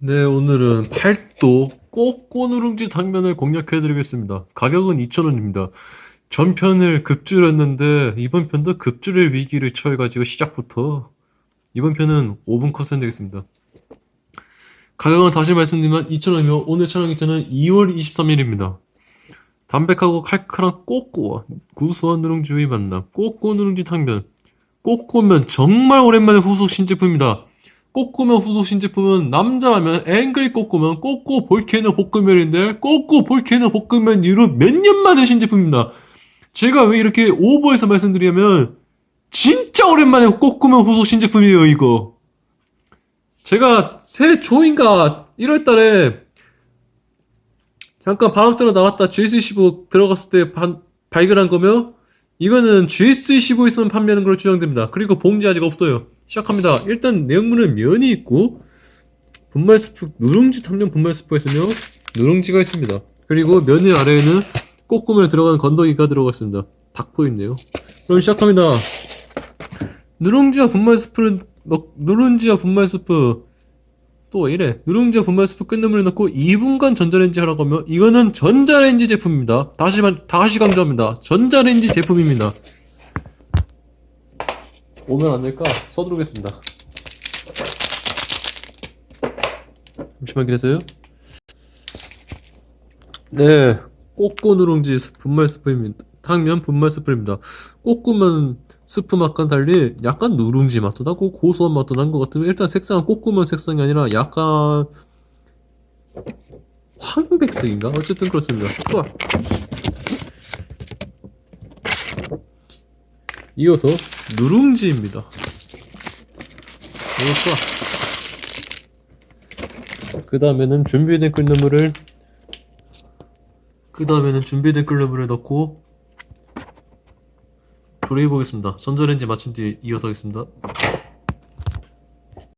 네, 오늘은 8도 꼬꼬 누룽지 당면을 공략해드리겠습니다. 가격은 2,000원입니다. 전편을 급줄였는데 이번 편도 급줄일 위기를 처해가지고 시작부터 이번 편은 5분 컷은 되겠습니다. 가격은 다시 말씀드리면 2,000원이며 오늘 촬영 일자는 2월 23일입니다. 담백하고 칼칼한 꼬꼬와 구수한 누룽지의 만남 꼬꼬 누룽지 당면 꼬꼬면 정말 오랜만에 후속 신제품입니다. 꼬꼬면 후속 신제품은 남자라면 앵그리 꼬꼬면 꼬꼬 볼케이노 볶음면인데 꼬꼬 볼케이노 볶음면 이후로 몇 년 만에 신제품입니다. 제가 왜 이렇게 오버해서 말씀드리냐면 진짜 오랜만에 꼬꼬면 후속 신제품이에요 이거. 제가 새해 초인가 1월달에 잠깐 바람 쐬러 나갔다 GS25 들어갔을 때 반- 발견한 거며 이거는 GS25에서만 판매하는 걸로 추정됩니다. 그리고 봉지 아직 없어요. 시작합니다. 일단 내용물은 면이 있고 분말 스프, 누룽지 탐면 분말 있으며 누룽지가 있습니다. 그리고 면의 아래에는 꼬꾸면 들어가는 건더기가 들어가 있습니다. 닭포 있네요. 그럼 시작합니다. 누룽지와 분말 스프를 넣, 누룽지와 분말 스프 또 왜 이래? 누룽지와 분말 스프 끓는 넣고 2분간 전자레인지 하라고 하면 이거는 전자레인지 제품입니다. 다시 말 다시 강조합니다. 전자레인지 제품입니다. 오면 안 될까? 써두르겠습니다. 잠시만 기다려요. 네. 꼬꼬 누룽지 스- 분말 스프입니다 당면 분말 스프입니다 꼬꾸면 스프 맛과 달리 약간 누룽지 맛도 나고 고소한 맛도 난 것 같으면 일단 색상은 꼬꾸면 색상이 아니라 약간 황백색인가? 어쨌든 그렇습니다. 좋아. 이어서 누룽지입니다. 좋아. 그 다음에는 준비된 끓는 물을 그 다음에는 준비된 끓는 물을 넣고 조리해 보겠습니다. 전자레인지 마친 뒤에 이어서 하겠습니다.